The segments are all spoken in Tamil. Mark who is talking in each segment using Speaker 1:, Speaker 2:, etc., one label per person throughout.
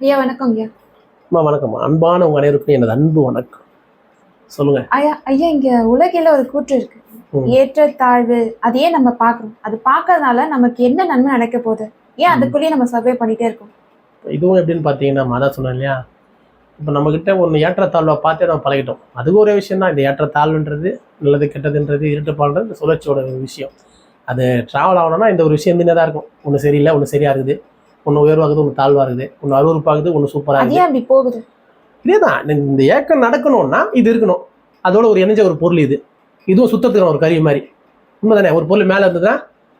Speaker 1: ஐயா வணக்கம் ஐயா.
Speaker 2: அம்மா வணக்கம்மா அன்பான உங்க அனைவருக்கும் எனது அன்பு வணக்கம். சொல்லுங்க.
Speaker 1: ஐயா ஐயா இங்க உலகில ஒரு கூற்று இருக்கு. ஏற்ற தாழ்வு அதையே நம்ம பாக்குறோம் அது பார்க்கறதுனால நமக்கு என்ன நன்மை நடக்க போகுது? ஏன் அதுக்குள்ளேயே நம்ம சர்வே பண்ணிட்டே இருக்கோம்?
Speaker 2: இதுவும் எப்படின்னு பார்த்தீங்கன்னா அதான் சொன்னேன் இல்லையா? இப்போ நம்மக்கிட்ட ஒன்று ஏற்றத்தாழ்வை பார்த்தே நம்ம பழகிட்டோம். அதுக்கு ஒரே விஷயம் தான் இந்த ஏற்றத்தாழ்வுன்றது நல்லது கெட்டதுன்றது இருட்டுப்பாடுன்றது சுழற்சியோட ஒரு விஷயம். அது ட்ராவல் ஆகணும்னா இந்த ஒரு விஷயம் தான் இருக்கும். ஒன்று சரியில்லை ஒன்று சரியா இருக்குது. ஒன்று உயர்வாகுது ஒன்று இருக்குது ஒன்று அருவருப்பாகுது ஒன்று சூப்பராக இருக்குது.
Speaker 1: அப்படி போகுது?
Speaker 2: இதே தான் இந்த ஏக்கம் நடக்கணும்னா இது இருக்கணும். அதோட ஒரு இணைஞ்ச ஒரு பொருள் இது. இதுவும் சுத்தத்துக்கு ஒரு கருவி மாதிரி. உண்மைதானே? ஒரு பொருள் மேலே இருந்ததுன்னா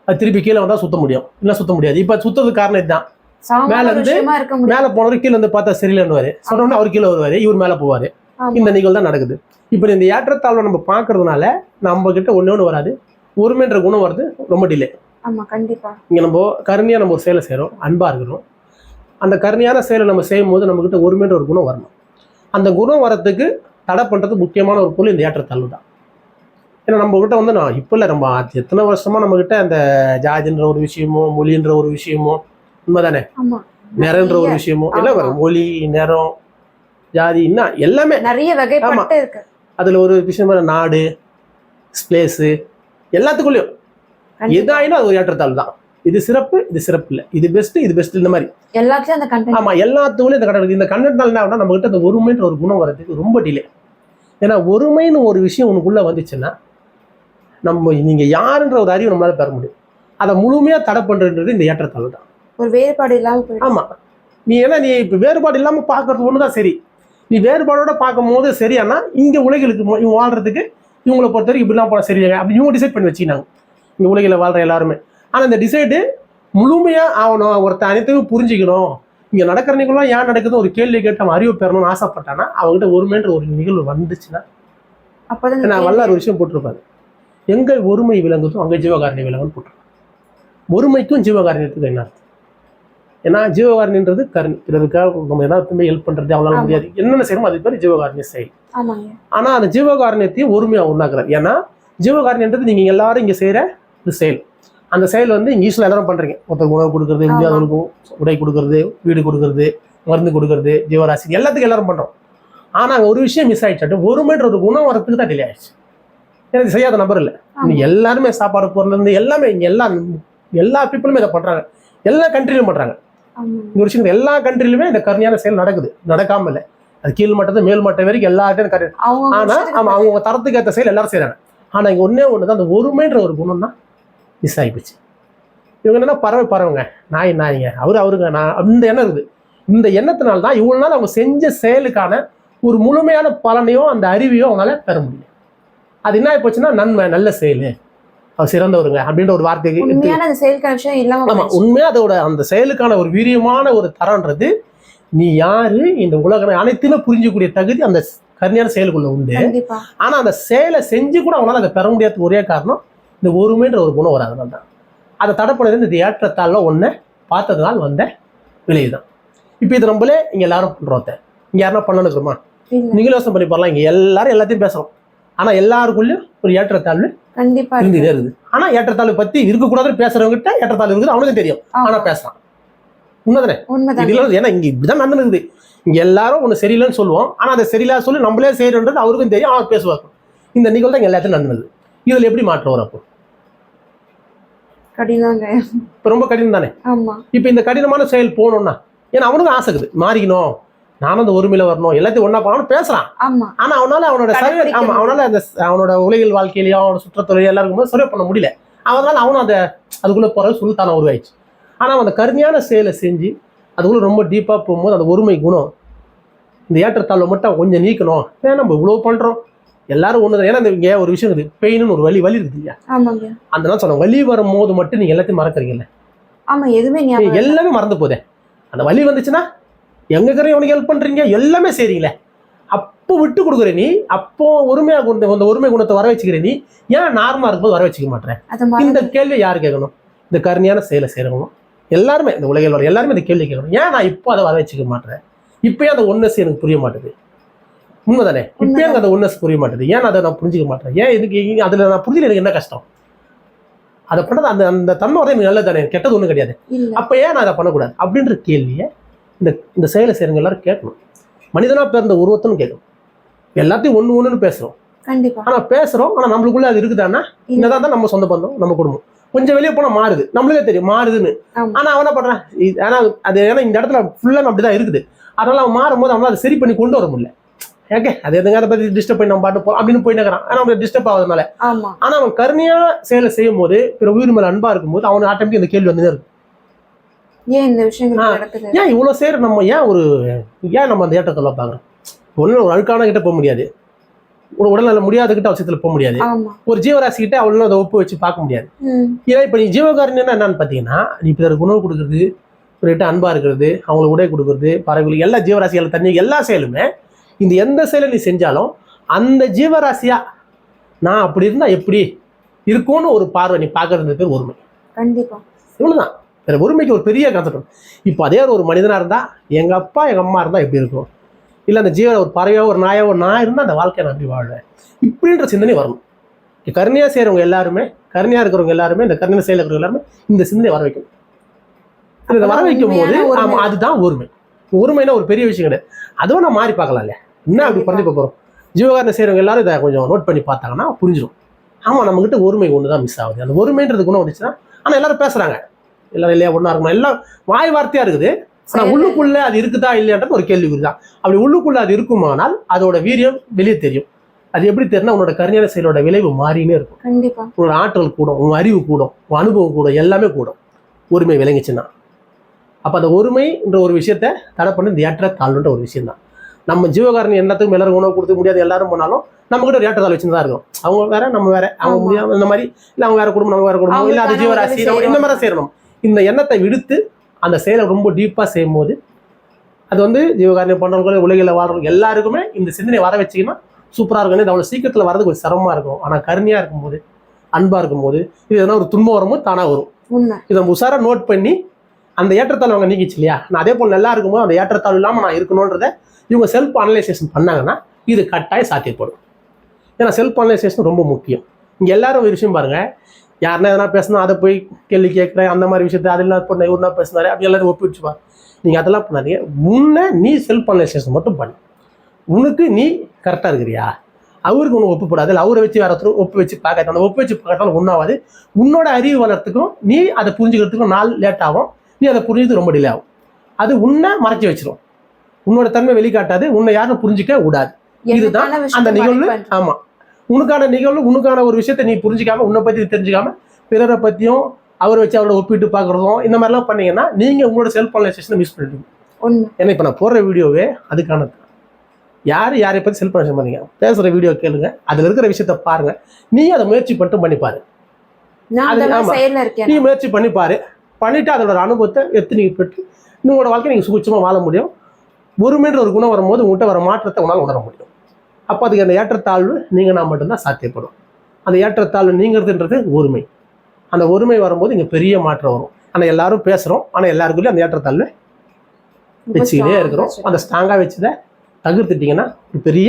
Speaker 2: அது திருப்பி கீழே வந்தால் சுத்த முடியும். இல்லை சுத்த முடியாது. இப்போ சுத்தத்துக்கு காரணம் இதுதான். மேல இருந்து மேலே போனவர் கீழே வந்து பார்த்தா சரியில்லைன்னு சொன்னோம்னா அவர் கீழே வருவார் இவர் மேலே போவார். இந்த நிகழ்வு தான் நடக்குது. இப்போ இந்த ஏற்றத்தாழ்வை நம்ம பார்க்கறதுனால நம்ம கிட்ட ஒண்ணே ஒன்று வராது. ஒருமைன்ற குணம் வருது ரொம்ப டிலே
Speaker 1: ஆமா கண்டிப்பா.
Speaker 2: இங்கே நம்ம கருணையாக நம்ம ஒரு செயலை செய்கிறோம் அன்பாக இருக்கிறோம் அந்த கருணையான செயலை நம்ம செய்யும் போது நம்மக்கிட்ட ஒருமைன்ற ஒரு குணம் வரணும். அந்த குணம் வரத்துக்கு தடை பண்ணுறது முக்கியமான ஒரு பொருள் இந்த ஏற்றத்தாழ்வு தான். ஏன்னா நம்ம கிட்ட வந்து நான் இப்போ இல்லை நம்ம எத்தனை வருஷமா நம்ம கிட்ட அந்த ஜாதின்ற ஒரு விஷயமோ மொழின்ற ஒரு விஷயமோ உண்மைதானே? நிறன்ற ஒரு விஷயமோ. எல்லாம் மொழி நிறம் ஜாதி இன்னும் எல்லாமே.
Speaker 1: நிறைய வகைப்பட்டு இருக்கு.
Speaker 2: அதில் ஒரு விஷயம் நாடு ஸ்பேஸு எல்லாத்துக்குள்ளேயும். எதாயினும் அது ஒரு ஏற்றத்தாழ்வு தான். இது சிறப்பு இது சிறப்பு இல்லை. இது பெஸ்ட் இது பெஸ்ட் இந்த மாதிரி.
Speaker 1: எல்லாத்துலயும் அந்த கண்டென்ட்
Speaker 2: ஆமா எல்லாத்துக்குள்ளயும் இந்த கடன் இந்த கண்டென்ட்னால என்ன ஆகும்னா நம்ம கிட்ட அந்த ஒருமைன்ற ஒரு குணம் வரதுக்கு ரொம்ப டிலே ஏன்னா ஒருமைன்னு ஒரு விஷயம் உனக்குள்ள வந்துச்சுன்னா நம்ம நீங்க யாருன்ற ஒரு அறிவு நம்மளால பெற முடியும். அதை முழுமையா தடை பண்றது இந்த ஏற்றத்தாழ்வு தான்.
Speaker 1: ஒரு வேறுபாடு இல்லாம போயிடும்
Speaker 2: ஆமா. நீ ஏன்னா நீ இப்போ வேறுபாடு இல்லாம பார்க்கறது ஒன்று தான் சரி. நீ வேறுபாடோட பார்க்கும் போது சரியானா இங்க உலகிலுக்கு இவங்க வாழ்றதுக்கு இவங்களை பொறுத்த வரைக்கும் இப்படிலாம் போனால் சரியாங்க அப்படி இவங்க டிசைட் பண்ணி வச்சுக்கினாங்க. இங்க உலகில் வாழ்ற எல்லாருமே. ஆனா இந்த டிசைடு முழுமையா ஆகணும். ஒருத்தன் அனைத்தையும் புரிஞ்சுக்கணும். இங்க நடக்கிற நிகழ்வுலாம் ஏன் நடக்குது ஒரு கேள்வி கேட்டு அவன் அறிவு பெறணும்னு ஆசைப்பட்டானா அவங்ககிட்ட ஒருமைன்ற ஒரு நிகழ்வு வந்துச்சுன்னா
Speaker 1: இந்த
Speaker 2: நான் ஒரு விஷயம் போட்டிருப்பாரு. எங்க ஒருமை விளங்குதோ அங்க ஜீவகாரணி விலங்குன்னு போட்டிருப்பாரு. ஒருமைக்கும் ஜீவகாரணியத்துக்கும் என்ன அர்த்தம்? ஏன்னா ஜீவகாரணின்றது கருணை பிறருக்காக நம்ம ஏதாவது ஹெல்ப் பண்றது அவங்களால
Speaker 1: ஆமா.
Speaker 2: முடியாது. என்னென்ன செய்யணுமோ அது பேர் ஜீவகாரணிய செயல்.
Speaker 1: ஆமாங்க.
Speaker 2: ஆனா அந்த ஜீவகாரணியத்தையும் ஒருமையா உண்டாக்குறாரு ஏன்னா ஜீவகாரணின்றது நீங்க எல்லாரும் இங்க செய்யற இந்த செயல் அந்த செயல் வந்து இங்க ஈஸ்வரன் எல்லாரும் பண்றீங்க. ஒருத்தருக்கு உணவு கொடுக்கறது. முடியாதவங்களுக்கும் உடை கொடுக்கறது வீடு கொடுக்கறது மருந்து கொடுக்கறது ஜீவராசி எல்லாத்துக்கும் எல்லாரும் பண்றோம். ஆனா அங்க ஒரு விஷயம் மிஸ் ஆயிடுச்சு ஒருமைன்ற ஒரு குணம் வரத்துக்கு தான் டிலே ஆயிடுச்சு. எனக்கு செய்யாத நபர் இல்லை. எல்லாருமே சாப்பாடு பொருள் இருந்து எல்லாமே இங்க எல்லா எல்லா பீப்புளுமே இதை பண்றாங்க. எல்லா கண்ட்ரிலும் பண்றாங்க.
Speaker 1: ஆமா.
Speaker 2: இந்த ஒரு விஷயம் எல்லா கண்ட்ரிலுமே இந்த கருணையான செயல் நடக்குது. நடக்காம இல்லை. அது கீழ் மட்டத்து மேல் மட்டம் வரைக்கும் எல்லார்ட்டையும் கரு
Speaker 1: அவங்க
Speaker 2: ஆனா ஆமா அவங்க தரத்துக்கு ஏற்ற செயல் எல்லாரும் செய்றாங்க. ஆனா இங்க ஒண்ணே ஒன்று தான் அந்த ஒருமைன்ற ஒரு குணம் தான் மிஸ் ஆகிப்போச்சு இவங்க என்னன்னா பறவை பறவைங்க. நாய் நாய்ங்க. அவரு அவருங்க. நான் இந்த எண்ணம் இருக்குது. இந்த எண்ணத்தினால தான் இவ்வளவு நாள் அவங்க செஞ்ச செயலுக்கான ஒரு முழுமையான பலனையோ அந்த அறிவையோ அவங்களால பெற முடியும் அது என்ன போச்சுன்னா நன்மை நல்ல செயல். அவர் சிறந்தவருங்க அப்படின்ற ஒரு வார்த்தைக்கு எடுத்து-
Speaker 1: உண்மையான அந்த செயல்கான விஷயம் இல்லாம
Speaker 2: ஆமா
Speaker 1: போயிடுச்சு.
Speaker 2: உண்மையா அதோட அந்த செயலுக்கான ஒரு வீரியமான ஒரு தரம்ன்றது நீ யாரு இந்த உலகம் அனைத்துமே புரிஞ்சக்கூடிய தகுதி அந்த கருணையான செயலுக்குள்ள உண்டு. ஆனா அந்த செயலை செஞ்சு கூட அவங்களால அதை பெற முடியாத ஒரே காரணம் இந்த ஒருமைன்ற ஒரு குணம் வராதனால தான் அதை தடை பண்ணது இந்த ஏற்றத்தால ஒண்ணு பார்த்ததுனால வந்த விளைவு தான் இப்போ இது நம்மளே இங்க எல்லாரும் பண்றோம் அத்தை. இங்க யாருன்னா பண்ணணும் இருக்கிறோமா
Speaker 1: இல்ல.
Speaker 2: நீங்களும் யோசனை பண்ணி பாருலாம். இங்க எல்லாரும் எல்லாத்தையும் பேசுறோம். ஆனா எல்லாருக்குள்ளயும் ஒரு ஏற்றத்தாழ்வு
Speaker 1: கண்டிப்பா இருக்கு.
Speaker 2: இருந்துட்டே இருக்குது. ஆனா ஏற்றத்தாழ்வு பத்தி இருக்கக்கூடாதுன்னு பேசுறவங்க ஏற்றத்தாழ்வு இருக்குது. அவனுக்கும் தெரியும்.
Speaker 1: ஆமா.
Speaker 2: ஆனா பேசலாம் உண்மைதானே? இதெல்லாம் ஏன்னா இங்க இப்படிதான் நடந்துருக்குது இங்க எல்லாரும் ஒண்ணு சரியில்லைன்னு சொல்லுவோம். ஆனா அதை சரியில்லா சொல்லி நம்மளே செய்யறோன்றது அவருக்கும் தெரியும். அவர் பேசுவார். இந்த நிகழ்வு தான் எல்லாத்தையும் நடந்தது இதுல எப்படி மாற்றம் வரும் அப்போ?
Speaker 1: கடினங்க.
Speaker 2: இப்ப ரொம்ப கடினம் தானே?
Speaker 1: ஆமா.
Speaker 2: இப்ப இந்த கடினமான செயல் போகணும்னா ஏன்னா அவனுக்கும் ஆசை இருக்குது மாறிக்கணும். நானும் அந்த ஒருமையில வரணும். எல்லாத்தையும் ஒண்ணா போகணும்னு பேசுறான்.
Speaker 1: ஆமா.
Speaker 2: ஆனா அவனால அவனோட சரி
Speaker 1: கடைப்பிடிக்க
Speaker 2: ஆமா அவனால அந்த அவனோட உலகில் வாழ்க்கையிலயும் அவனோட சுற்றத்தொழில் எல்லாருக்கும் போது சர்வே பண்ண முடியல. அதனால அவனும் அந்த அதுக்குள்ள போறது சுல்தான உருவாயிடுச்சு. ஆனா அவன் அந்த கருமையான செயலை செஞ்சு அதுக்குள்ள ரொம்ப டீப்பா போகும்போது அந்த ஒருமை குணம் இந்த ஏற்றத்தாழ்வை மட்டும் கொஞ்சம் நீக்கணும். ஏன் நம்ம இவ்வளவு பண்றோம்? எல்லாரும் ஒண்ணு ஏன்னா இங்க ஒரு விஷயம் இருக்குது. பெயின்னு ஒரு வலி வலி இருக்குது இல்லையா?
Speaker 1: ஆமாங்க.
Speaker 2: அந்த நான் சொன்னேன் வலி வரும்போது மட்டும் நீங்க எல்லாத்தையும் மறக்கறீங்கல்ல?
Speaker 1: ஆமா எதுவுமே.
Speaker 2: எல்லாமே மறந்து போதே. அந்த வலி வந்துச்சுன்னா எங்க இருக்கிற உனக்கு ஹெல்ப் பண்றீங்க? எல்லாமே செய்றீங்களே. அப்போ விட்டு கொடுக்குற நீ அப்போ ஒருமையா கொண்டு அந்த ஒருமை குணத்தை வர வச்சுக்கிற நீ ஏன் நார்மலா இருக்கும்போது வர வச்சுக்க மாட்டேன் இந்த
Speaker 1: மறந்து
Speaker 2: கேள்வி யார் கேட்கணும்? இந்த கருணையான செயலை செய்யறவங்க எல்லாருமே இந்த உலகில் வர எல்லாருமே இந்த கேள்வி கேட்கணும். ஏன் நான் இப்போ அதை வர வச்சுக்க மாட்டேன் இப்பயே அந்த ஒன்னஸ் எனக்கு புரிய மாட்டேது. உண்மைதானே? இப்பயே எனக்கு அந்த ஒன்னஸ் புரிய மாட்டேது? ஏன் அதை நான் புரிஞ்சுக்க மாட்டேன்? ஏன் இதுக்கு அதுல நான் புரிஞ்சுக்க எனக்கு என்ன கஷ்டம்? அதை பண்ணது அந்த அந்த தன்மை எனக்கு நல்லது தானே கெட்டது ஒன்றும் கிடையாது. அப்ப ஏன் நான் அதை பண்ணக்கூடாது? அப்படின்ற கேள்வியை இந்த இந்த செயலை செய்கிறவங்க எல்லாரும் கேட்கணும். மனிதனா பிறந்த உருவத்துன்னு கேட்கணும். எல்லாத்தையும் ஒன்று ஒன்றுன்னு பேசுகிறோம்
Speaker 1: கண்டிப்பா.
Speaker 2: ஆனால் பேசுகிறோம் ஆனால் நம்மளுக்குள்ள அது இருக்குதானா? என்னதான் தான் நம்ம சொந்த பந்தம் நம்ம குடும்பம். கொஞ்சம் வெளியே போனால் மாறுது. நம்மளுக்கே தெரியும் மாறுதுன்னு. ஆனால் அவன் என்ன பண்ணுறான் ஏன்னா அது ஏன்னா இந்த இடத்துல ஃபுல்லாக அப்படி தான் இருக்குது. அதனால அவன் மாறும்போது அவனால அதை சரி பண்ணி கொண்டு வர முடியல. ஓகே அது எதுங்க அதை பற்றி டிஸ்டர்ப் பண்ணி நம்ம பாட்டு போகிறோம் அப்படின்னு போய் நிற்கிறான் ஆனால் அவனுக்கு டிஸ்டர்ப் ஆகுதுனால ஆனால் அவன் கருணையா செயலை செய்யும் போது பிற உயிர் மேலே அன்பா இருக்கும்போது அவனுக்கு ஆட்டோமேட்டிக் இந்த கேள்வி வந்து இருக்கும்.
Speaker 1: ஏன் இந்த விஷயங்கள்
Speaker 2: ஏன் இவ்வளோ செய்கிற நம்ம ஏன் ஒரு ஏன் நம்ம அந்த ஏற்றத்தொல்லை பார்க்குறோம்? ஒன்றும் ஒரு அழுக்கான கிட்ட போக முடியாது. ஒரு உடல்நல முடியாத கிட்ட விஷயத்தில் போக முடியாது. ஒரு ஜீவராசி கிட்ட அவளும் அதை ஒப்பு வச்சு பார்க்க முடியாது. ஏன்னா இப்போ நீ ஜீவகாரணியன்னா என்னன்னு பார்த்தீங்கன்னா நீ பிறருக்கு உணவு கொடுக்குறது பிறர்கிட்ட அன்பா இருக்கிறது அவங்களுக்கு உடை கொடுக்குறது பறவைகளுக்கு எல்லா ஜீவராசிகள் தண்ணி எல்லா செயலுமே இந்த எந்த செயலை நீ செஞ்சாலும் அந்த ஜீவராசியா நான் அப்படி இருந்தா எப்படி இருக்கும்னு ஒரு பார்வை நீ பார்க்கறது பேர் ஒருமை.
Speaker 1: கண்டிப்பா.
Speaker 2: இவ்வளவுதான். வேற ஒருமைக்கு ஒரு பெரிய கான்செப்ட் இப்போ அதே ஒரு மனிதனா இருந்தா எங்க அப்பா எங்க அம்மா இருந்தா எப்படி இருக்கும்? இல்ல அந்த ஜீவன் ஒரு பறவையோ ஒரு நாயோ ஒரு நான் இருந்தா அந்த வாழ்க்கையை நான் அப்படி வாழ்வேன்? இப்படின்ற சிந்தனை வரணும். இங்க கருணையா செய்றவங்க எல்லாருமே கருணையா இருக்கிறவங்க எல்லாருமே இந்த கருணையா செயல் இருக்கிறவங்க எல்லாருமே இந்த சிந்தனை வர வைக்கணும். இதை வர வைக்கும் போது அதுதான் ஒருமை. ஒருமைனா ஒரு பெரிய விஷயம் கிடையாது. அதுவும் நான் மாறி பார்க்கலாம்ல. என்ன அப்படி
Speaker 1: கண்டிப்பா.
Speaker 2: பண்ணி போறோம்? ஜீவகாரணை செய்றவங்க எல்லாரும் இதை கொஞ்சம் நோட் பண்ணி பார்த்தாங்கன்னா புரிஞ்சிடும் ஆமா நம்ம கிட்ட ஒருமை ஒன்று தான் மிஸ் ஆகுது. அந்த ஒருமைன்றது குணம் வந்துச்சுன்னா ஆனா எல்லாரும் பேசுறாங்க. எல்லாரும் இல்லையா ஒன்றா இருக்கணும். எல்லாம் வாய் வார்த்தையா இருக்குது. ஆனா
Speaker 1: செயல்ல
Speaker 2: உள்ளுக்குள்ள அது இருக்குதா இல்லையான்றது ஒரு கேள்விக்குறி தான் அப்படி உள்ளுக்குள்ள அது இருக்குமானால் அதோட வீரியம் வெளியே தெரியும். அது எப்படி தெரியும்னா உன்னோட கருணையான செயலோட விளைவு மாறினே இருக்கும்.
Speaker 1: கண்டிப்பா.
Speaker 2: உன்னோட ஆற்றல் கூடும் உன் அறிவு கூடும் உன் அனுபவம் கூடும் எல்லாமே கூடும். ஒருமை விளங்குச்சுன்னா. அப்போ அந்த ஒருமைன்ற ஒரு விஷயத்த தடை பண்ணி இந்த ஏற்ற தாழ்வுன்ற ஒரு விஷயம் தான் நம்ம ஜீவகாரணி எல்லாத்துக்கும் எல்லாரும் உணவு கொடுக்க முடியாது எல்லாரும் போனாலும் நம்ம கிட்ட ஒரு வச்சுன்னு தான் இருக்கும். அவங்க வேற நம்ம வேற. அவங்க
Speaker 1: ஆமா.
Speaker 2: முடியாம இந்த மாதிரி இல்லை அவங்க வேற குடும்பம் நம்ம வேற குடும்பம் இல்லை அது ஜீவராசி இந்த. மாதிரி செய்யணும். இந்த எண்ணத்தை விடுத்து அந்த செயலை ரொம்ப டீப்பாக செய்யும் போது அது வந்து ஜீவகாரணி பண்ணுறவங்க உலகில் வாழ்றவங்க எல்லாருக்குமே இந்த சிந்தனை வர வச்சிங்கன்னா சூப்பராக இருக்கும். இது அவ்வளோ சீக்கிரத்தில் வரது கொஞ்சம் சிரமமாக இருக்கும். ஆனால் கருணையாக இருக்கும்போது அன்பாக இருக்கும்போது இது எதனா ஒரு துன்பம் வரும்போது தானாக வரும். இதை உஷாரா நோட் பண்ணி அந்த ஏற்றத்தாழ்வு அவங்க நீக்கிச்சு இல்லையா? நான் அதே போல் நல்லா இருக்கும்போது அந்த ஏற்றத்தாழ்வு இல்லாமல் நான் இருக்கணுன்றத இவங்க செல்ஃப் அனலைசேஷன் பண்ணாங்கன்னா இது கட்டாயம் சாத்தியப்படும். ஏன்னா செல்ஃப் அனலைசேஷன் ரொம்ப முக்கியம். இங்கே எல்லாரும் ஒரு விஷயம் பாருங்கள் யாருன்னா எதனா பேசினா அதை போய் கேள்வி கேட்குறேன் அந்த மாதிரி விஷயத்தை அதெல்லாம் பண்ண இவருனா பேசினாரு அப்படி எல்லாரும் ஒப்பிடுச்சுப்பா நீங்கள் அதெல்லாம் பண்ணாதீங்க. முன்னே நீ செல்ஃப் அனலைசேஷன் மட்டும் பண்ணு. உனக்கு நீ கரெக்டாக இருக்கிறியா? அவருக்கு ஒன்றும் ஒப்புப்படாது இல்லை அவரை வச்சு வேறு ஒருத்தரும் ஒப்பு வச்சு பார்க்காது. அந்த ஒப்பு வச்சு பார்க்கறதால ஒன்றாவது உன்னோட அறிவு வளர்த்துக்கும் நீ அதை புரிஞ்சுக்கிறதுக்கும் நாள் லேட் ஆகும். நீ அதை புரிஞ்சது ரொம்ப டிலே ஆகும். அது உன்னை மறைச்சி வச்சிரும். உன்னோட தன்மை வெளிக்காட்டாது உன்னை யாரும் புரிஞ்சிக்க விடாது. இதுதான் அந்த நிகழ்வு. ஆமா. உனக்கான நிகழ்வு உனக்கான ஒரு விஷயத்தை நீ புரிஞ்சிக்காம உன்னை பத்தி தெரிஞ்சுக்காம பிறரை பத்தியும் அவரை வச்சு அவரோட ஒப்பிட்டு பார்க்கறதும் இந்த மாதிரிலாம் பண்ணீங்கன்னா நீங்க உங்களோட செல்ஃப் அனலைசேஷனை மிஸ் பண்ணிடுவீங்க. ஏன்னா இப்போ நான் போடுற வீடியோவே அதுக்கானது. யார் யாரை பற்றி செல்ஃப் அனலைசேஷன் பண்ணீங்க? பேசுகிற வீடியோ கேளுங்க. அதில் இருக்கிற விஷயத்த பாருங்க. நீ அதை முயற்சி பண்ணிட்டு பண்ணி பாரு. நீ முயற்சி பண்ணி பாரு. பண்ணிட்டு அதோட அனுபவத்தை எடுத்து நீங்க பெற்று உங்களோட வாழ்க்கை நீங்க சுபிச்சமா வாழ முடியும். ஒருமைன்ற ஒரு குணம் வரும்போது உங்கள்கிட்ட வர மாற்றத்தை உங்களால் உணர முடியும். அப்போ அதுக்கு அந்த ஏற்றத்தாழ்வு நீங்க நான் மட்டும்தான் சாத்தியப்படும். அந்த ஏற்றத்தாழ்வு நீங்கிறதுன்றது ஒருமை. அந்த ஒருமை வரும்போது இங்க பெரிய மாற்றம் வரும். ஆனா எல்லாரும் பேசுறோம். ஆனா எல்லாருக்குள்ளயும் அந்த ஏற்றத்தாழ்வு வச்சுக்கிட்டே இருக்கிறோம். அந்த ஸ்ட்ராங்காக வச்சதை தவிர்த்துட்டீங்கன்னா ஒரு பெரிய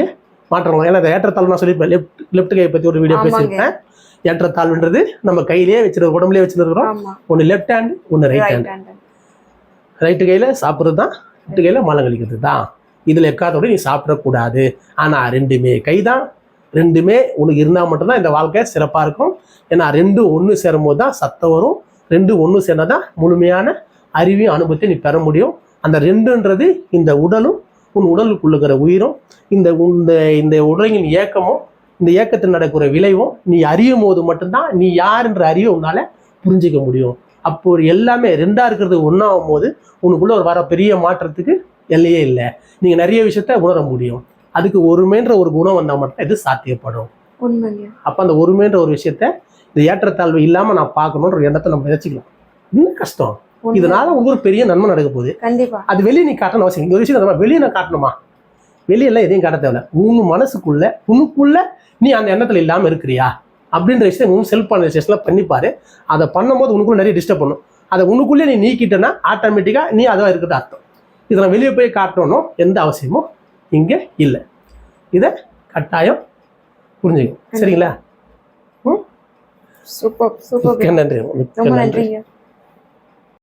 Speaker 2: மாற்றம் வரும். ஏன்னா அந்த ஏற்றத்தாழ்வு நான் சொல்லியிருப்பேன் லெஃப்ட் லெஃப்ட் கையை பற்றி ஒரு வீடியோ. பேசியிருப்பேன். ஏற்றத்தாழ்வுன்றது நம்ம கையிலேயே வச்சிருக்கோம் உடம்புலயே வச்சிருக்கிறோம். ஒன்று லெஃப்ட் ஹேண்ட் ஒன்று right hand
Speaker 1: right hand
Speaker 2: right கையில் சாப்பிட்றது தான் லெஃப்ட் கையில் மலங்கழிக்கிறது தான். இதில் எக்காத்தோட நீ சாப்பிடக்கூடாது. ஆனால் ரெண்டுமே கை தான். ரெண்டுமே உனக்கு இருந்தால் மட்டும்தான் இந்த வாழ்க்கை சிறப்பாக இருக்கும். ஏன்னா ரெண்டும் ஒன்று சேரும்போது தான் சத்தம் வரும். ரெண்டும் ஒன்று சேர்ந்தா தான் முழுமையான அறிவையும் அனுபவத்தை நீ பெற முடியும். அந்த ரெண்டுன்றது இந்த உடலும் உன் உடலுக்குள்ள இருக்கிற உயிரும் இந்த இந்த இந்த உடலின் இயக்கமும் இந்த இயக்கத்தில் நடக்கிற விளைவும் நீ அறியும் போது மட்டும்தான் நீ யாருன்ற அறிவை உன்னால புரிஞ்சிக்க முடியும். அப்போ ஒரு எல்லாமே ரெண்டா இருக்கிறது ஒன்றாகும் போது உனக்குள்ள ஒரு வர பெரிய மாற்றத்துக்கு எல்லையே இல்லை. நீங்க நிறைய விஷயத்த உணர முடியும். அதுக்கு ஒருமைன்ற ஒரு குணம் வந்தால் மட்டும் இது சாத்தியப்படும். அப்போ அந்த ஒருமைன்ற ஒரு விஷயத்த இந்த ஏற்றத்தாழ்வு இல்லாம நான் பார்க்கணுன்ற எண்ணத்தை நம்ம விதைச்சிக்கலாம் இன்னும் கஷ்டம். இதனால உங்களுக்கு ஒரு பெரிய நன்மை நடக்க போகுது.
Speaker 1: கண்டிப்பா.
Speaker 2: அது வெளியே நீ காட்டணும் அவசியம் இந்த ஒரு விஷயம் வெளியே நான் காட்டணுமா? வெளியெல்லாம் எதையும் காட்ட தேவையில்ல. உன் மனசுக்குள்ள உனக்குள்ள நீ அந்த எண்ணத்துல இல்லாம இருக்கிறியா? அப்படின்ற விஷயம் உன் செல்ஃப் அனலைசேஷன்ல பண்ணிப்பாரு. அதை பண்ணும்போது உனக்குள்ள நிறைய டிஸ்டர்ப் பண்ணும். அதை உனக்குள்ளே நீ நீக்கிட்டேன்னா ஆட்டோமேட்டிக்கா நீ அதான் இருக்கிறது அர்த்தம். இதை நான் வெளியே போய் காட்டணும் எந்த அவசியமும் இங்க இல்லை. இதை கட்டாயம் புரிஞ்சுக்கணும். சரிங்களா?
Speaker 1: Super super.
Speaker 2: மிக்க நன்றி. நன்றி